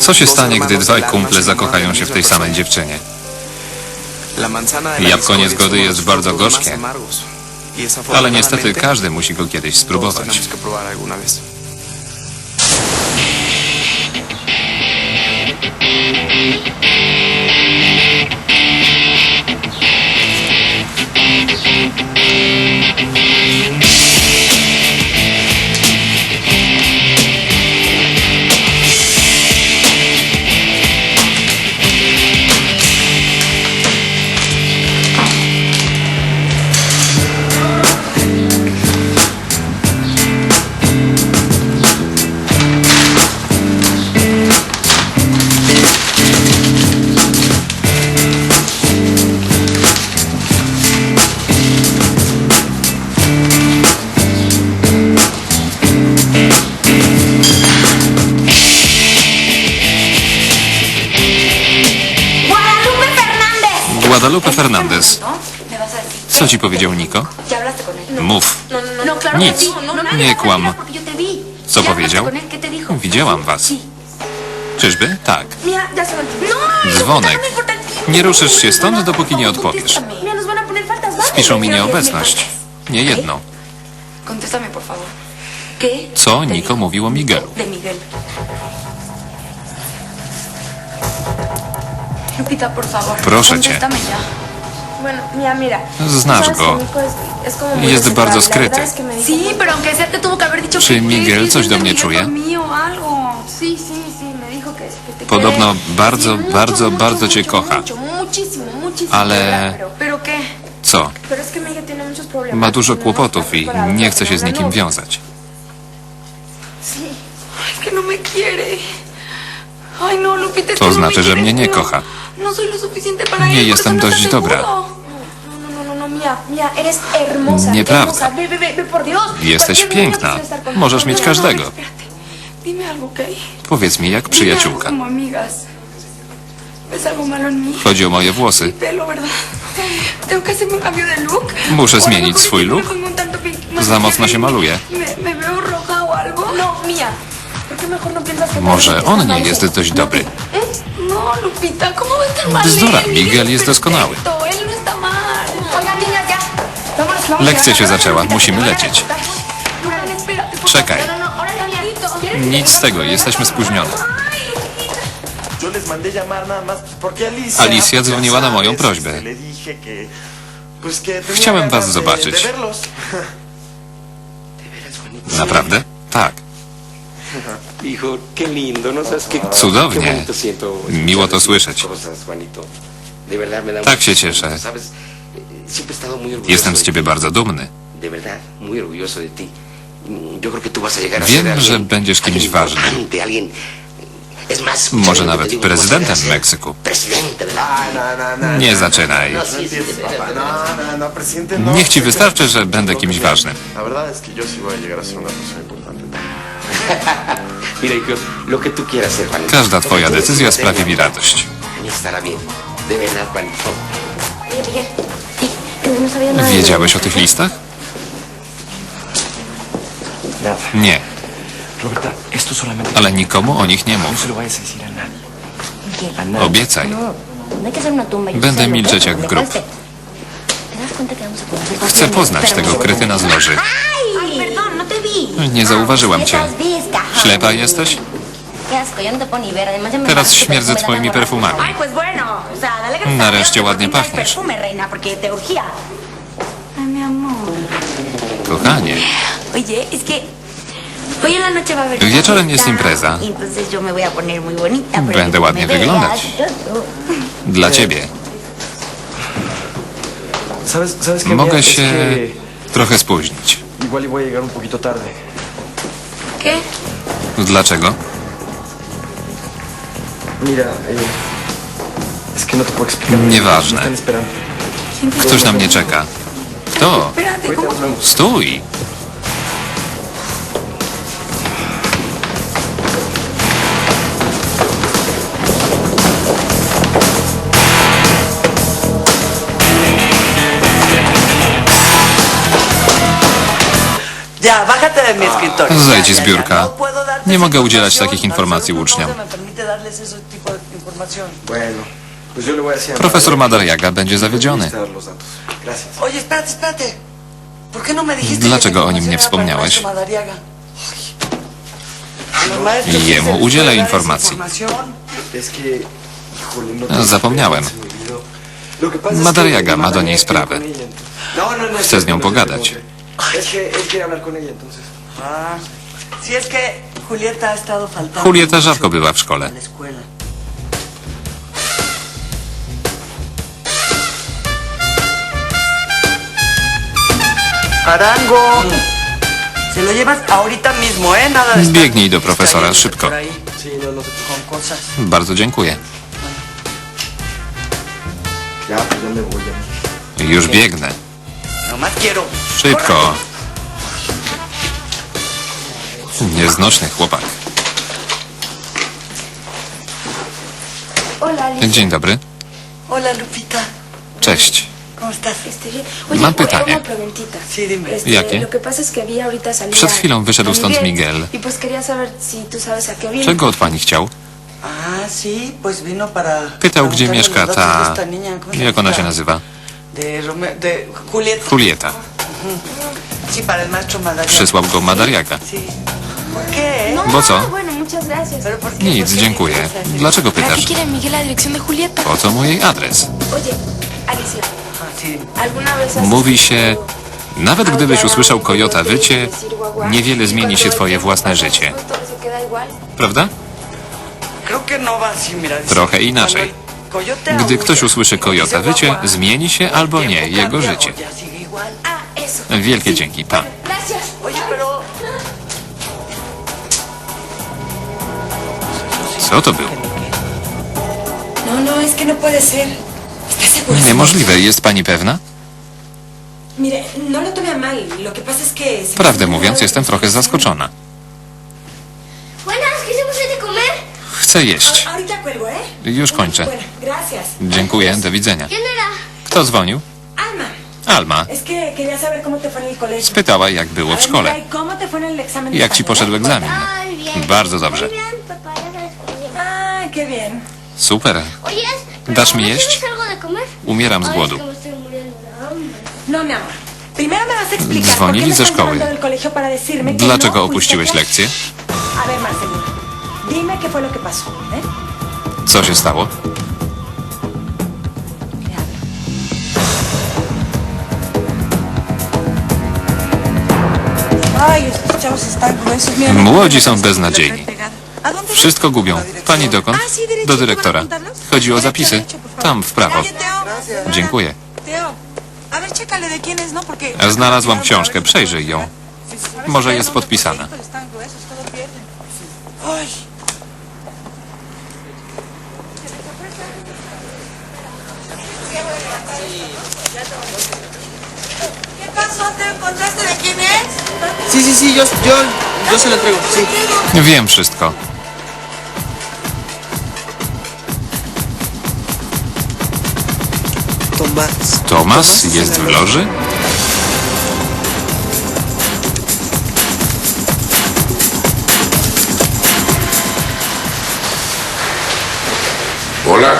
Co się stanie, gdy dwaj kumple zakochają się w tej samej dziewczynie? Jabłko niezgody jest bardzo gorzkie. Y Ale niestety każdy musi go kiedyś spróbować. tenemos que Guadalupe Fernandez. Co ci powiedział Niko? Mów. Nic. Nie kłam. Co ¿Ya hablaste powiedział? Widziałam was. Czyżby? Tak. Dzwonek. Nie ruszysz się stąd, dopóki nie odpowiesz. Contéstame. Mira, nos van a poner faltas. Vale, Piszą mi nieobecność. Nie jedną. ¿Qué? Co Niko mówił o Miguelu? Lupita, por favor. Proszę cię. Contéstame ya. Bueno, mira, mira. Znasz Sabes go. que Nico es, es como muy Jest bardzo La skryty. verdad es que me dijo Sí, muy- pero aunque sea te tuvo que haber dicho Czy que Miguel coś do mnie czuje? por mí o algo. Sí, sí, sí, me dijo que, que te Podobno quiere. bardzo, Sí, mucho, bardzo, mucho, bardzo cię mucho, kocha. Mucho, muchísimo, muchísimo. Ale- de verdad, Pero, ¿Pero qué? Co? pero es que Miguel tiene muchos problemas. Ma dużo y no está kłopotów i nie para chce się z nikim novia. wiązać. Sí. Es que no me quiere. Ay, no, Lupita, es To no me znaczy, że quiere, mnie nie no. kocha. No soy lo suficiente para Nie él, por jestem no dość dobra. No, no, no, no, no, eres hermosa. Nieprawda. Hermosa. Ve, ve, ve, ve, por Dios. Jesteś Cualquier niño piękna. quisiera estar contigo. Możesz mieć No, no, każdego. espérate. Dime algo, ¿ok? Powiedz mi, jak Dime przyjaciółka. algo como amigas. ¿Ves algo malo en mí? Chodzi o moje włosy. Mi pelo, ¿verdad? Tengo que hacerme un cambio de look. Muszę O zmienić swój look. me pongo un tanto pink- Za mocno się maluje. Me, me veo roja o algo. No, Mia. ¿Por qué mejor no piensas que Może on nie jest dość dobry. No, Lupita, ¿cómo va a estar mal? Bzdura, él? Miguel jest es doskonały. perfecto, Él no está mal. Oigan, niñas, ya. Vámonos, vamos Lekcja się zaczęła, musimy lecieć. Órale, espérate, por Czekaj. favor. No, no. Nic z tego, jesteśmy spóźnione. Yo les mandé llamar nada más porque Alicia... Dzwoniła na moją prośbę. este, Le dije que... Pues que tenía Chciałem was ganas de- zobaczyć. Verlos. Naprawdę? Tak. Cudownie. bonito siento. Miło to słyszeć. Tak się cieszę. Jestem z ciebie bardzo dumny. Wiem, że będziesz kimś ważnym. Może nawet prezydentem Meksyku. No, no, no. Nie no, zaczynaj. No, no. No, no, no, no. Niech ci wystarczy, że będę kimś ważnym. Każda Lo que twoja decyzja sprawi mi radość. Y estará bien. De verdad, Juanito. Oye, Miguel. ¿y no Wiedziałeś o tych listach? Nie, ale nikomu o nich nie no mów. nadie. Obiecaj. No, no y Będę milczeć ¿eh? jak grób. conste. ¿Te das cuenta que vamos a conocer Chcę poznać tego kretyna z loży. No. Nie zauważyłam cię. Ślepa jesteś? Teraz śmierdzę twoimi perfumami. Nareszcie ładnie pachniesz. Kochanie, Wieczorem jest impreza. Będę ładnie wyglądać. dla ciebie. Mogę się trochę spóźnić. Igual y voy a llegar un poquito tarde. ¿Qué? Dlaczego? Mira, eh, es que no te puedo explicar. Nieważne. Me están esperando. Ktoś na mnie czeka. Kto? Stój! Zejdź z biurka. No Nie mogę udzielać takich informacji uczniom. A decir a Profesor Madariaga będzie zawiedziony. necesita dar los datos. Gracias. Oye, espérate, espérate. ¿Por qué no Dlaczego o nim nie wspomniałeś? jemu udzielę informacji. no zapomniałem. Madariaga ma do niej sprawę. No, no, no. Chce z nią no pogadać. Es que él quiere hablar con ella, entonces. Ah, sí, es que Julieta ha estado faltando. Julieta rzadko była w szkole. a la escuela. Arango. Se lo llevas ahorita mismo, ¿eh? Nada de Biegnij do profesora, szybko. no, no. Bardzo dziękuję. Już biegnę. Szybko. Nieznośny chłopak. Hola. Dzień dobry. Hola, Lupita. Cześć. ¿Cómo estás? Estoy bien. Oye, Mam pytanie. una preguntita. Sí, dime. Este, Jakie? Lo que pasa es que vi ahorita salir Przed chwilą wyszedł stąd Miguel. Y pues quería saber si tú sabes a qué viene. Czego od pani chciał? Ah, sí, pues vino para... Pytał, gdzie mieszka ta... esta niña. ¿Cómo se Jak ona się nazywa? De, Rome- de Julieta. Julieta. Sí, para el maestro Madariaga. Przysłał go Madariaga. No, Bo co? Nic, dziękuję. Dlaczego ¿Para pytasz? Po co mu jej adres? Ah, sí. ¿alguna vez has Mówi się, nawet gdybyś usłyszał kojota wycie, niewiele Y zmieni się twoje własne życie. Prawda? No Trochę inaczej. Gdy ktoś usłyszy kojota wycie, zmieni się albo nie jego życie. Wielkie dzięki, pa. Co to było? No, no, no. Niemożliwe, jest pani pewna? Prawdę mówiąc, jestem trochę zaskoczona. Chcę jeść. ¿eh? Już kończę. Dziękuję, do widzenia. Kto dzwonił? Alma. Spytała, jak było w szkole. ¿y ¿Cómo te fue en el examen de Jak ci poszedł eh? egzamin? Bardzo dobrze. Super. Oye, ¿pero ¿Das mi ¿no jeść? Umieram z głodu. es que me estoy muriendo de hambre. No, mi Młodzi są beznadziejni. mira, pegada. ¿A dónde Wszystko gubią. Pani dokąd? Ah. Do ¿Tú dyrektora. Chodzi o zapisy. Tam, w prawo. Dziękuję. ¿no? Znalazłam książkę, przejrzyj ją. Może jest podpisana. Sí, sí, sí, yo, yo, yo se lo entrego, sí. Wiem wszystko. Tomás. Tomas jest w loży? Hola,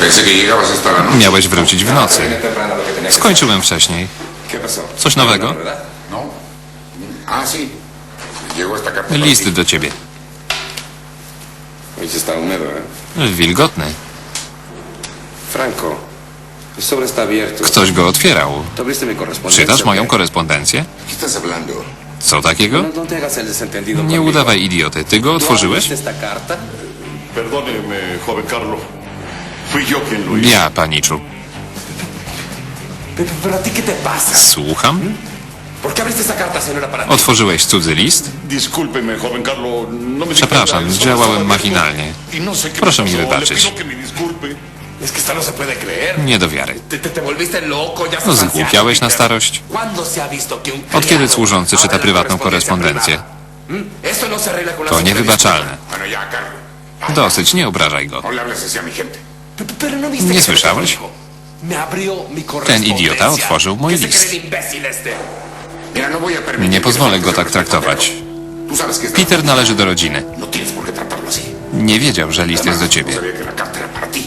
pensé que llegabas hasta la noche. Miałeś wrócić w nocy. Skończyłem wcześniej. Coś nowego? ¿Verdad? No. Ah, List do ciebie. ¿eh? Wilgotny. Franco, el sobre está abierto. Ktoś go otwierał. Czytasz moją korespondencję? Co takiego? No, no Nie udawaj idioty. Ty go ¿Tú otworzyłeś? abriste esta ti? Otworzyłeś cudzy list? No Przepraszam, działałem machinalnie. y no Proszę mi wybaczyć. No. Nie do wiary. Zgłupiałeś na starość? ¿Cuándo se ha visto que un Od kiedy służący czyta prywatną korespondencję? ¿Mm? To niewybaczalne. Dosyć, nie obrażaj go. Nie słyszałeś? Ten idiota otworzył mój ¿Qué se list. no Nie pozwolę go tak traktować. Peter należy do rodziny. No. Nie wiedział, że list jest do ciebie.